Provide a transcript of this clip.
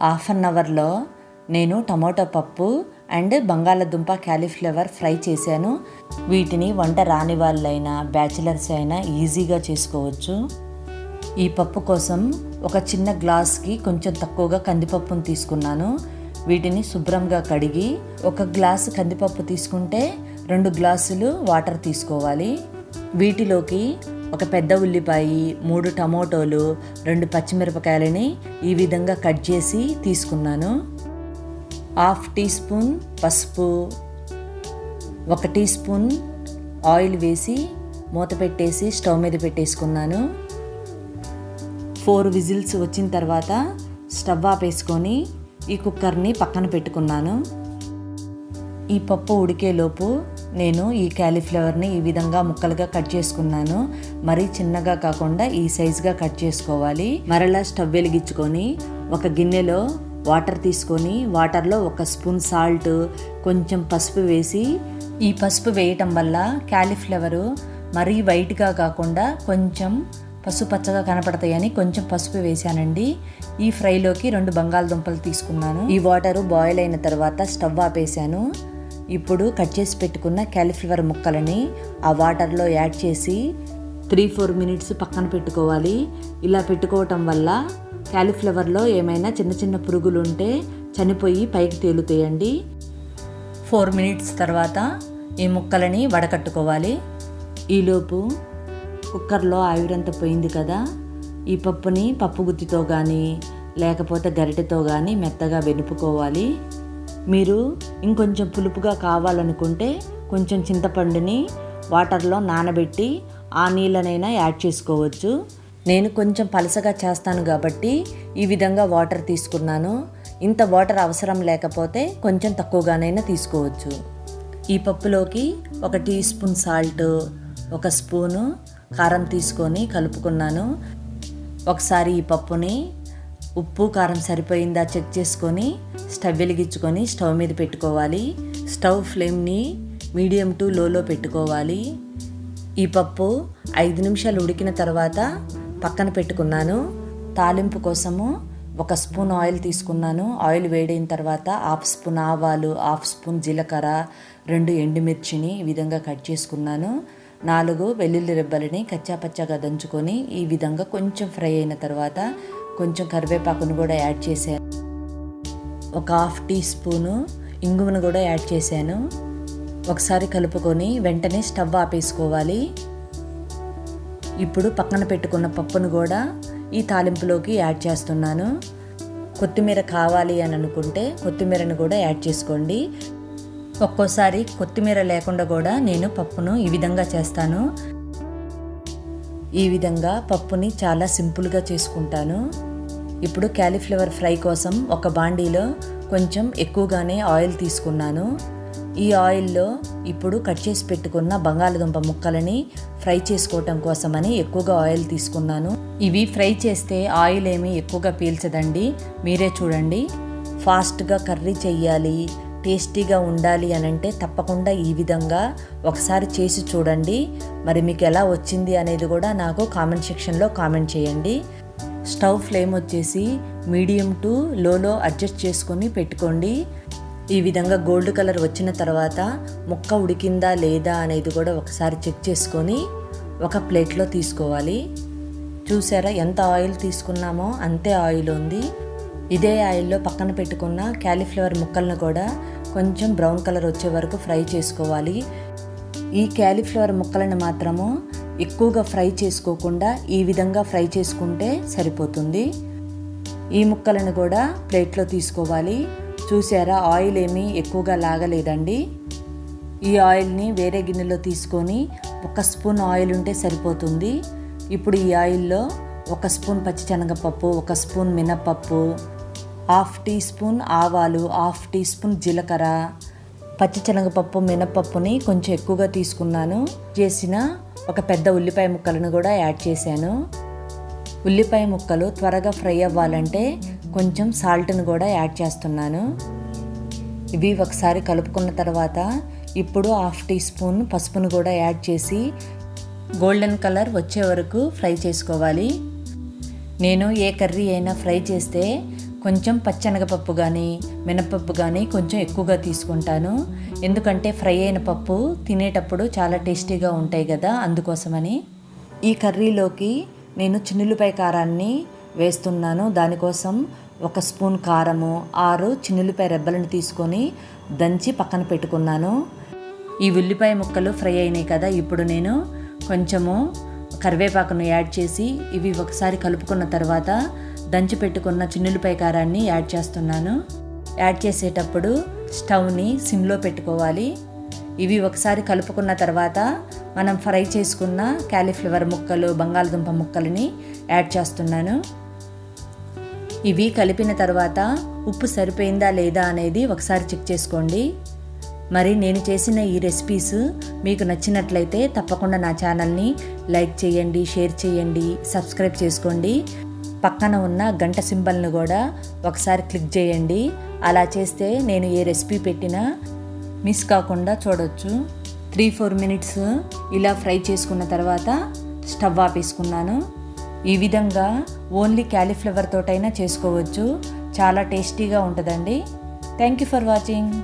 Half an అవర్లో నేను tomato పప్పు అండ్ బంగాళదుంప క్యాలీఫ్లవర్ ఫ్రై చేశాను. వీటిని వంట రాని వాళ్ళైనా బ్యాచిలర్స్ అయినా ఈజీగా చేసుకోవచ్చు. ఈ పప్పు కోసం ఒక చిన్న గ్లాస్కి కొంచెం తక్కువగా కందిపప్పును తీసుకున్నాను. వీటిని శుభ్రంగా కడిగి ఒక గ్లాసు కందిపప్పు తీసుకుంటే రెండు గ్లాసులు వాటర్ తీసుకోవాలి. వీటిలోకి ఒక పెద్ద ఉల్లిపాయ మూడు టమోటోలు రెండు పచ్చిమిరపకాయలని ఈ విధంగా కట్ చేసి తీసుకున్నాను. హాఫ్ టీ స్పూన్ పసుపు ఒక టీ స్పూన్ ఆయిల్ వేసి మూత పెట్టేసి స్టవ్ మీద పెట్టేసుకున్నాను. ఫోర్ విజిల్స్ వచ్చిన తర్వాత స్టవ్ ఆపేసుకొని ఈ కుక్కర్ని పక్కన పెట్టుకున్నాను. ఈ పప్పు ఉడికేలోపు నేను ఈ క్యాలీఫ్లవర్ని ఈ విధంగా ముక్కలుగా కట్ చేసుకున్నాను. మరీ చిన్నగా కాకుండా ఈ సైజుగా కట్ చేసుకోవాలి. మరలా స్టవ్ వెలిగించుకొని ఒక గిన్నెలో వాటర్ తీసుకొని వాటర్లో ఒక స్పూన్ సాల్ట్ కొంచెం పసుపు వేసి ఈ పసుపు వేయటం వల్ల క్యాలీఫ్లవరు మరీ వైట్గా కాకుండా కొంచెం పసుపచ్చగా కనపడతాయని కొంచెం పసుపు వేసానండి ఈ ఫ్రైలోకి రెండు బంగాళదుంపలు తీసుకున్నాను. ఈ వాటరు బాయిల్ అయిన తర్వాత స్టవ్ ఆపేసాను ఇప్పుడు కట్ చేసి పెట్టుకున్న క్యాలీఫ్లవర్ ముక్కలని ఆ వాటర్లో యాడ్ చేసి త్రీ ఫోర్ మినిట్స్ పక్కన పెట్టుకోవాలి. ఇలా పెట్టుకోవటం వల్ల క్యాలీఫ్లవర్లో ఏమైనా చిన్న చిన్న పురుగులు ఉంటే చనిపోయి పైకి తేలుతాయండి. ఫోర్ మినిట్స్ తర్వాత ఈ ముక్కలని వడకట్టుకోవాలి. ఈలోపు కుక్కర్లో ఆవిరంతా పోయింది కదా. ఈ పప్పుని పప్పు గుత్తితో కానీ లేకపోతే గరిటెతో కానీ మెత్తగా వెనుపుకోవాలి. మీరు ఇంకొంచెం పులుపుగా కావాలనుకుంటే కొంచెం చింతపండుని వాటర్లో నానబెట్టి ఆ నీళ్ళనైనా యాడ్ చేసుకోవచ్చు. నేను కొంచెం పలసగా చేస్తాను కాబట్టి ఈ విధంగా వాటర్ తీసుకున్నాను. ఇంత వాటర్ అవసరం లేకపోతే కొంచెం తక్కువగానైనా తీసుకోవచ్చు. ఈ పప్పులోకి ఒక టీ స్పూన్ సాల్ట్ ఒక స్పూను కారం తీసుకొని కలుపుకున్నాను. ఒకసారి ఈ పప్పుని ఉప్పు కారం సరిపోయిందా చెక్ చేసుకొని స్టవ్ వెలిగించుకొని స్టవ్ మీద పెట్టుకోవాలి. స్టవ్ ఫ్లేమ్ని మీడియం టు లోలో పెట్టుకోవాలి. ఈ పప్పు ఐదు నిమిషాలు ఉడికిన తర్వాత పక్కన పెట్టుకున్నాను. తాలింపు కోసము ఒక స్పూన్ ఆయిల్ తీసుకున్నాను. ఆయిల్ వేడైన తర్వాత హాఫ్ స్పూన్ ఆవాలు హాఫ్ స్పూన్ జీలకర్ర రెండు ఎండుమిర్చిని ఈ విధంగా కట్ చేసుకున్నాను. నాలుగు వెల్లుల్లి రెబ్బలని కచ్చాపచ్చాగా దంచుకొని ఈ విధంగా కొంచెం ఫ్రై అయిన తర్వాత కొంచెం కరివేపాకును కూడా యాడ్ చేశాను ఒక హాఫ్ టీ స్పూను ఇంగువను కూడా యాడ్ చేశాను. ఒకసారి కలుపుకొని వెంటనే స్టవ్ ఆపేసుకోవాలి. ఇప్పుడు పక్కన పెట్టుకున్న పప్పును కూడా ఈ తాలింపులోకి యాడ్ చేస్తున్నాను. కొత్తిమీర కావాలి అని అనుకుంటే కొత్తిమీరను కూడా యాడ్ చేసుకోండి. ఒక్కోసారి కొత్తిమీర లేకుండా కూడా నేను పప్పును ఈ విధంగా చేస్తాను. ఈ విధంగా పప్పుని చాలా సింపుల్గా చేసుకుంటాను. ఇప్పుడు క్యాలీఫ్లవర్ ఫ్రై కోసం ఒక బాండీలో కొంచెం ఎక్కువగానే ఆయిల్ తీసుకున్నాను. ఈ ఆయిల్లో ఇప్పుడు కట్ చేసి పెట్టుకున్న బంగాళదుంప ముక్కలని ఫ్రై చేసుకోవటం కోసమని ఎక్కువగా ఆయిల్ తీసుకున్నాను. ఇవి ఫ్రై చేస్తే ఆయిల్ ఏమీ ఎక్కువగా పీల్చదండి. మీరే చూడండి. ఫాస్ట్గా కర్రీ చెయ్యాలి టేస్టీగా ఉండాలి అని అంటే తప్పకుండా ఈ విధంగా ఒకసారి చేసి చూడండి. మరి మీకు ఎలా వచ్చింది అనేది కూడా నాకు కామెంట్ సెక్షన్లో కామెంట్ చేయండి. స్టవ్ ఫ్లేమ్ వచ్చేసి మీడియం టు లోలో అడ్జస్ట్ చేసుకొని పెట్టుకోండి. ఈ విధంగా గోల్డ్ కలర్ వచ్చిన తర్వాత ముక్క ఉడికిందా లేదా అనేది కూడా ఒకసారి చెక్ చేసుకొని ఒక ప్లేట్లో తీసుకోవాలి. చూసారా ఎంత ఆయిల్ తీసుకున్నామో అంతే ఆయిల్ ఉంది. ఇదే ఆయిల్లో పక్కన పెట్టుకున్న క్యాలీఫ్లవర్ ముక్కలను కూడా కొంచెం బ్రౌన్ కలర్ వచ్చే వరకు ఫ్రై చేసుకోవాలి. ఈ క్యాలీఫ్లవర్ ముక్కలను మాత్రము ఎక్కువగా ఫ్రై చేసుకోకుండా ఈ విధంగా ఫ్రై చేసుకుంటే సరిపోతుంది. ఈ ముక్కలను కూడా ప్లేట్లో తీసుకోవాలి. చూసారా? ఆయిల్ ఏమీ ఎక్కువగా లాగలేదండి. ఈ ఆయిల్ని వేరే గిన్నెలో తీసుకొని ఒక స్పూన్ ఆయిల్ ఉంటే సరిపోతుంది. ఇప్పుడు ఈ ఆయిల్లో ఒక స్పూన్ పచ్చిశనగపప్పు ఒక స్పూన్ మినప్పప్పు హాఫ్ టీ స్పూన్ ఆవాలు హాఫ్ టీ స్పూన్ జీలకర్ర పచ్చిశనగపప్పు మినప్పప్పుని కొంచెం ఎక్కువగా తీసుకున్నాను. చేసిన ఒక పెద్ద ఉల్లిపాయ ముక్కలను కూడా యాడ్ చేశాను. ఉల్లిపాయ ముక్కలు త్వరగా ఫ్రై అవ్వాలంటే కొంచెం సాల్ట్ను కూడా యాడ్ చేస్తున్నాను. ఇవి ఒకసారి కలుపుకున్న తర్వాత ఇప్పుడు హాఫ్ టీ స్పూన్ పసుపును కూడా యాడ్ చేసి గోల్డెన్ కలర్ వచ్చే వరకు ఫ్రై చేసుకోవాలి. నేను ఏ కర్రీ అయినా ఫ్రై చేస్తే కొంచెం పచ్చెనగపప్పు కానీ మినపప్పు కానీ కొంచెం ఎక్కువగా తీసుకుంటాను. ఎందుకంటే ఫ్రై అయిన పప్పు తినేటప్పుడు చాలా టేస్టీగా ఉంటాయి కదా అందుకోసమని. ఈ కర్రీలోకి నేను చిన్నులపై కారాన్ని వేస్తున్నాను. దానికోసం ఒక స్పూన్ కారము ఆరు చిన్నులపై రెబ్బలను తీసుకొని దంచి పక్కన పెట్టుకున్నాను. ఈ ఉల్లిపాయ ముక్కలు ఫ్రై అయినాయి కదా ఇప్పుడు నేను కొంచెము కరివేపాకును యాడ్ చేసి ఇవి ఒకసారి కలుపుకున్న తర్వాత దంచి పెట్టుకున్న చిన్నులపై కారాన్ని యాడ్ చేస్తున్నాను. యాడ్ చేసేటప్పుడు స్టవ్ని సిమ్లో పెట్టుకోవాలి. ఇవి ఒకసారి కలుపుకున్న తర్వాత మనం ఫ్రై చేసుకున్న క్యాలీఫ్లవర్ ముక్కలు బంగాళదుంప ముక్కలని యాడ్ చేస్తున్నాను. ఇవి కలిపిన తర్వాత ఉప్పు సరిపోయిందా లేదా అనేది ఒకసారి చెక్ చేసుకోండి. మరి నేను చేసిన ఈ రెసిపీస్ మీకు నచ్చినట్లయితే తప్పకుండా నా ఛానల్ని లైక్ చేయండి షేర్ చేయండి సబ్స్క్రైబ్ చేసుకోండి. పక్కన ఉన్న గంట సింబల్ను కూడా ఒకసారి క్లిక్ చేయండి. అలా చేస్తే నేను ఏ రెసిపీ పెట్టినా మిస్ కాకుండా చూడొచ్చు. త్రీ ఫోర్ మినిట్స్ ఇలా ఫ్రై చేసుకున్న తర్వాత స్టవ్ ఆపేసుకున్నాను. ఈ విధంగా ఓన్లీ క్యాలీఫ్లవర్ తోటైనా చేసుకోవచ్చు. చాలా టేస్టీగా ఉంటుందండి. Thank you for watching